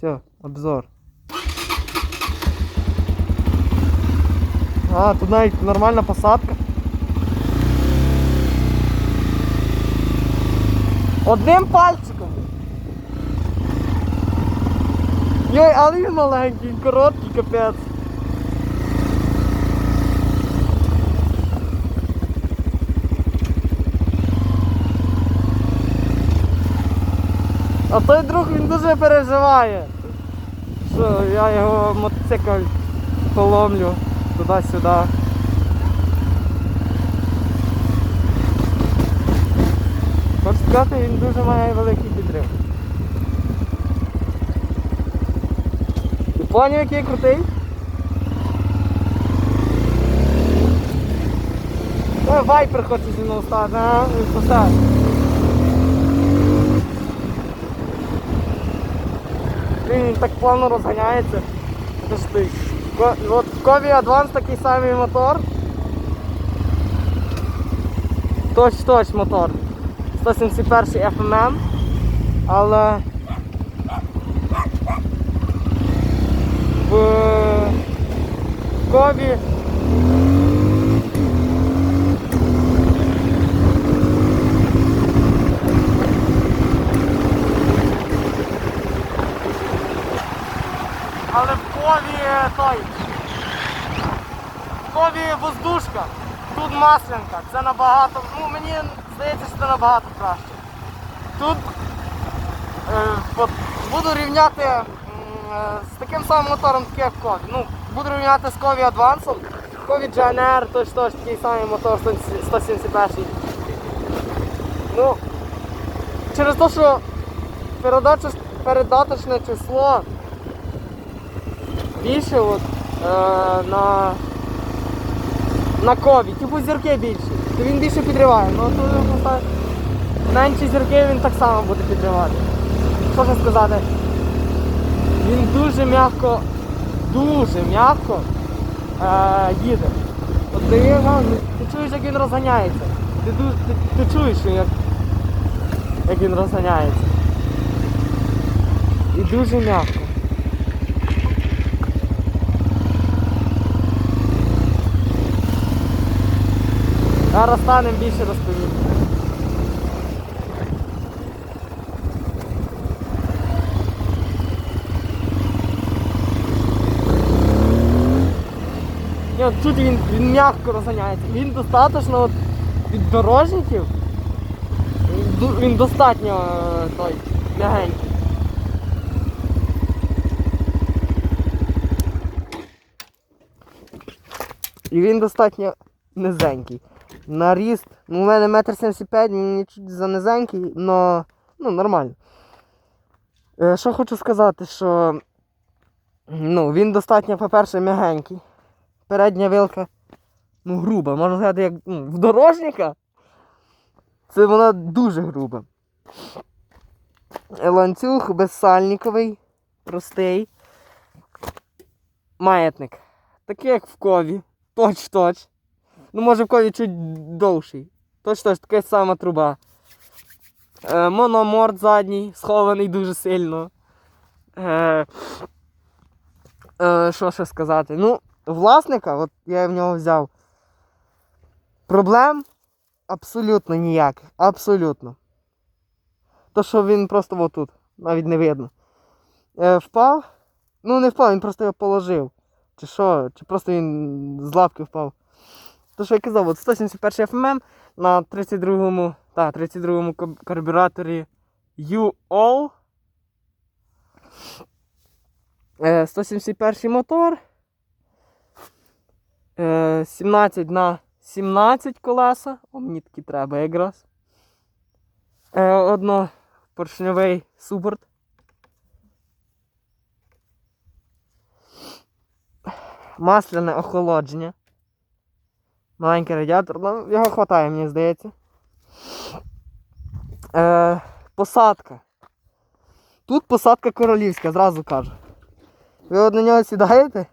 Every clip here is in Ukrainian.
Все, обзор. А, тут навіть посадка. Одним пальчиком. Йой, але він маленький, короткий, капець. А той друг він дуже переживає. Що я його мотоцикл поломлю туди-сюди. Хочу сказати, він дуже має великий підрив. Ти поняв, який крутий? Вайпер хоче зі мною стати, а? І все. Він так плавно розганяється. Ко- От в Кові Advance такий самий мотор. Точ-точ мотор. 171 FMM. Але в Кові Але в той. Кові воздушка. Тут маслянка. Це набагато. Ну мені здається, що це набагато краще. Тут е, от, буду рівняти е, з таким самим мотором, як в кові. Ну, буду рівняти з кові Advance. Кові GNR, той ж теж такий самий мотор 171. Ну, через те, що передаточне число більше от, е, на, на кові, типу зірки більші, то він більше підриває. Ну тут просто менші зірки він так само буде підривати. Що ж сказати? Він дуже м'яко, дуже м'яко е, їде. От ти, його- ти чуєш, як він розганяється. Ти, ти, ти чуєш, як, як він розганяється. І дуже м'яко. Зараз станемо більше розповім. Ні, от тут він, він м'яко розганяється. Він достатньо от, від дорожників. Він, він достатньо е, той м'ягенький. І він достатньо низенький. На ріст, ну у мене метр сімдесят п'ять, мені чуть за низенький, но ну, нормально. Е, що хочу сказати, що ну, він достатньо, по-перше, м'ягенький. Передня вилка, ну, груба, можна сказати, як ну, в дорожника. Це вона дуже груба. Е, Ланцюг безсальниковий, простий. Маятник. Такий, як в кові. Точ-точ. Ну, може в кові чуть довший. Точ-точ, така сама труба. Е, мономорд задній, схований дуже сильно. Е, е, що ще сказати? Ну, власника, от я в нього взяв. Проблем абсолютно ніяких. Абсолютно. То, що він просто отут, навіть не видно. Е, впав. Ну, не впав, він просто його положив. Чи що, чи просто він з лапки впав. То, що я казав, от 171 FMM на 32-му, та, 32-му карбюраторі UAll. Е, 171 мотор. Е, 17 на 17 колеса. О, мені такі треба якраз. Е, одно поршньовий супорт. Масляне охолодження. Маленький радіатор, ну його вистачає, мені здається. Е, посадка. Тут посадка королівська, зразу кажу. Ви от на нього сідаєте,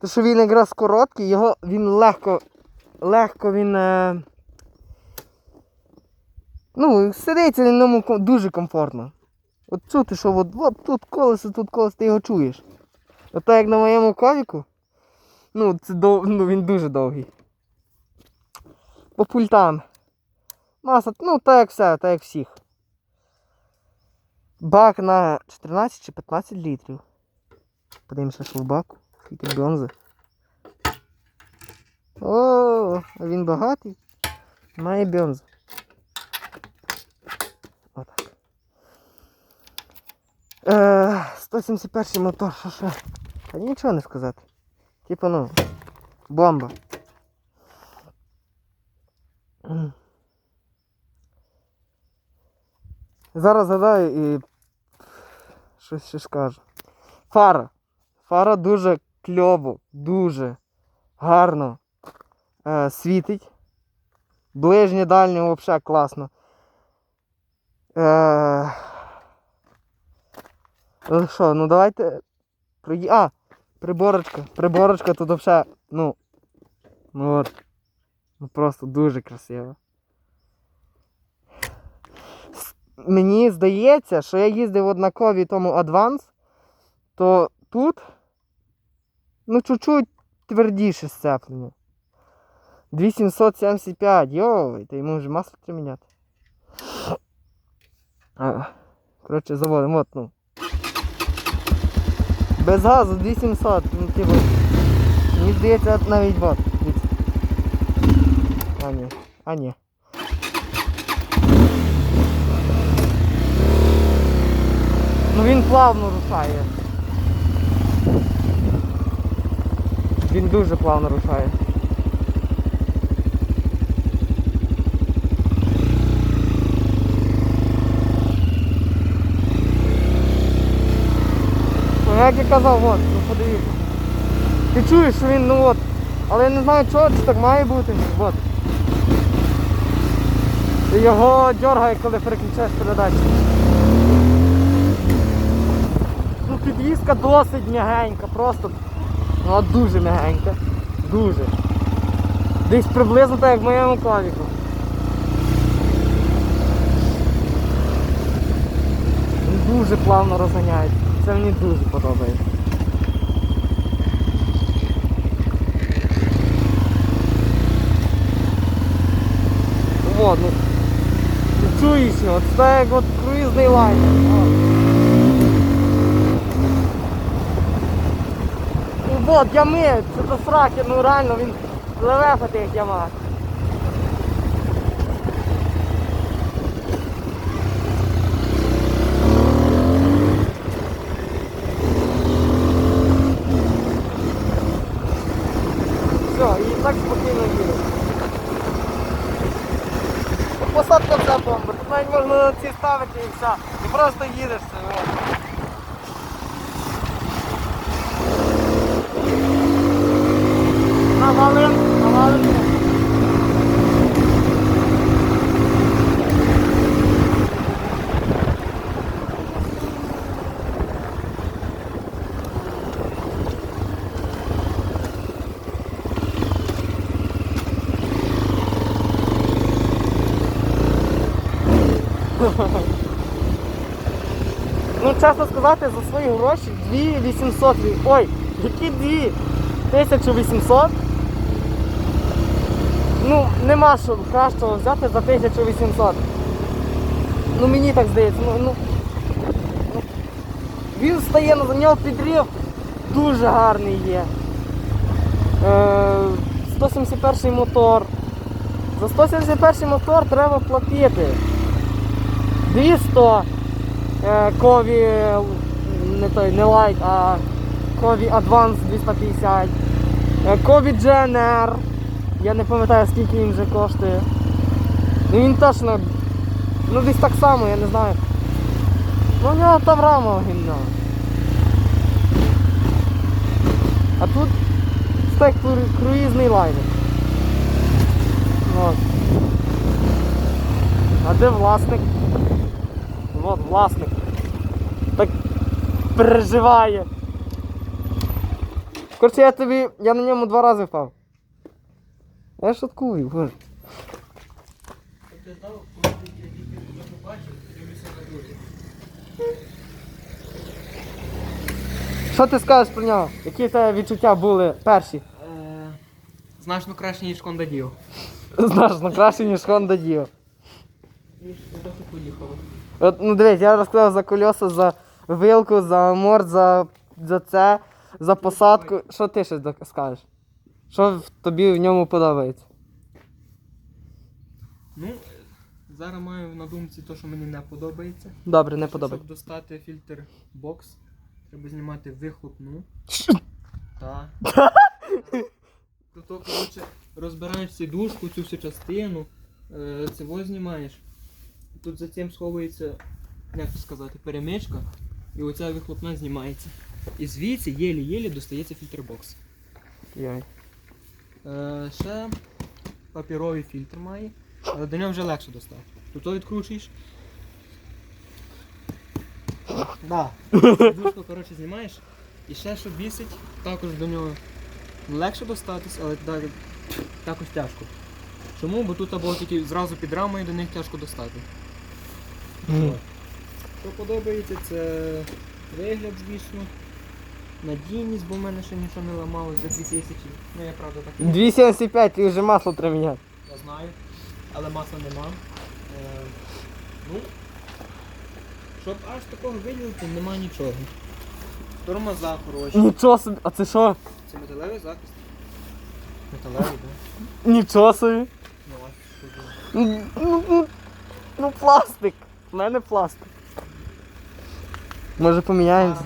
то що він якраз короткий, його він легко, легко він. Е, ну, сидиться на ньому дуже комфортно. От чути, що от, от тут колесо, тут колесо, ти його чуєш. От так як на моєму ковіку. Ну, це дов... ну, він дуже довгий. По пультам. Маса, ну так як все, так як всіх. Бак на 14 чи 15 літрів. Подивимося, що в баку. Скільки бронзи. О, він багатий. Має бензу. Отак. Е, 171 мотор, що ще? Та нічого не сказати. Типа, ну, бомба. Зараз згадаю і щось ще скажу. Фара. Фара дуже кльово, дуже гарно е, світить. Ближнє, дальнє взагалі класно. Е, ну що, ну давайте. А, приборочка. Приборочка тут взагалі, ну. Ну от. Ну просто дуже красиво. Мені здається, що я їздив однакові тому Advance, то тут ну чуть-чуть твердіше сцеплення. 2775, йой, та йому вже масло треба міняти. Коротше, заводимо, от, ну. Без газу 2700, ну типу. Мені здається, навіть вот. А ні, а ні. Ну він плавно рушає. Він дуже плавно рушає. Як я казав, от, ну подивіться. Ти чуєш, що він, ну от. Але я не знаю чого, чи так має бути. От. Його дергає, коли переключаєш передачу. Підвізка досить м'ягенька, просто ну, дуже м'ягенька. Дуже. Десь приблизно так, як в моєму клавіку. Він дуже плавно розганяється. Це мені дуже подобається. Ну, ну чуєш, от це як от круїзний лайнер. О. От, ями, це до сраки, ну реально він пливе по тих ямах. Все, і так спокійно їде. Посадка це бомба. Тут навіть можна на ці ставити і все. І просто їдеш це. о. Навалим, навалим. Ну, чесно за свої гроші 2800. ві- Ой, які 2 1800? Ну, нема що кращого взяти за 1800. Ну мені так здається. Ну, ну, ну, він стає на нього підрив дуже гарний є. Е, 171 мотор. За 171 мотор треба платити. 200 е, Кові не той, не Light, а Кові Advance 250. Е, Кові GNR. Я не пам'ятаю скільки він вже коштує. Ну він точно. Ну десь так само, я не знаю. Ну у нього там гімна. А тут стек круїзний лайнер. От. А де власник? От власник. Так переживає. Коротше, я тобі. Я на ньому два рази впав. Я шуткую, боже. Ти знав, коли я побачив, дивлюся на друге. Що ти скажеш про нього? Які в тебе відчуття були перші? Е, значно краще, ніж Honda Dio. Значно краще, ніж Honda Dio. Ніж трохи поїхало. От, ну дивись, я розказав за колеса, за вилку, за морд, за, за це, за посадку. Що ти ще скажеш? Що тобі в ньому подобається? Ну, зараз маю на думці те, що мені не подобається. Добре, не подобається. Щоб достати фільтр бокс, треба знімати вихлопну. Так. То, то, коротше, розбираєш сідушку, цю всю частину, е, цього знімаєш. Тут за цим сховується, як сказати, перемичка, і оця вихлопна знімається. І звідси єлі-єлі достається фільтр-бокс. Е, ще папіровий фільтр має, але до нього вже легше достати. Тут то відкручуєш. Да. Дужку, коротше, знімаєш. І ще що бісить, також до нього легше достатись, але також тяжко. Чому? Бо тут або тільки зразу під рамою до них тяжко достати. Що подобається, це вигляд, звісно. Надійність, бо в мене ще нічого не ламалось за 2000. Ну я правда так. не 275, ти вже масло треба міняти. я знаю, але масла нема. Е, ну, щоб аж такого виділити, нема нічого. Тормоза хороші. Нічого собі. А це що? Це металевий захист. Металевий, так? Нічого собі. Ну, ну, ну, ну пластик. У мене пластик. Може поміняємося?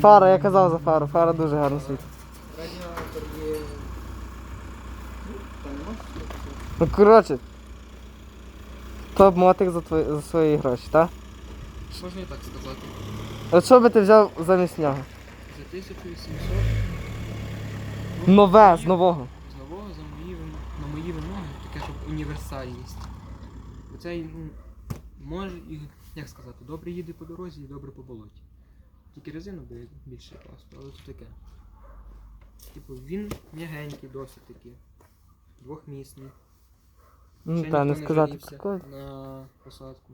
Фара я казав за фару, фара дуже гарно світить. Ну, коротше. Топ мотик за, твої, за свої гроші, так? Можна і так сказати. От що би ти взяв замість нього? За 1700. Нове, з нового. З нового за мої, на мої вимоги, таке, щоб універсальність. Оцей, ну, може, і, як сказати, добре їде по дорозі і добре по болоті. Тільки резину більше класно, але це таке. Типу, він м'ягенький досить таки. Двохмісний. Ну Ще та не сказати жалівся на посадку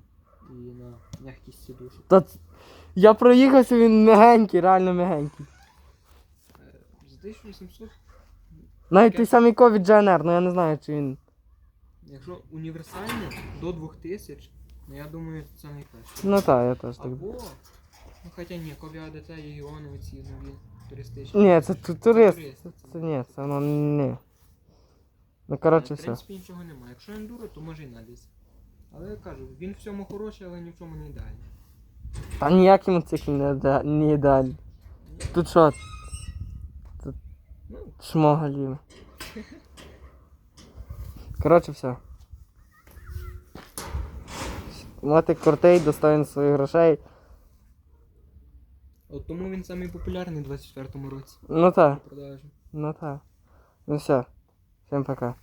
і на м'якість сідушок. Та ц- я проїхався, він м'ягенький, реально м'ягенький. Е, За 1800, Навіть той самий COVID GNR, ну я не знаю, чи він. якщо універсальне, до 2000, ну я думаю, це найкраще. Ну так, я теж так. Або, ну хоча ні, Ковіа ДТ і Іони оці нові туристичні. Ні, це ту- турист. Це, це- це ні, це воно не. Ну коротше В все. принципі нічого немає. Якщо ендуро, то може і наліз. Але я кажу, він в цьому хороший, але ні в чому не ідеальний. Та ніякий мотоцикл не, іде- не ідеальний. Тут що, Ну, шмога ліве. Коротше все. Мотик крутий, достоїн своїх грошей. от тому він самий популярний у 24-му році Ну так, ну так. Ну все. Всім пока.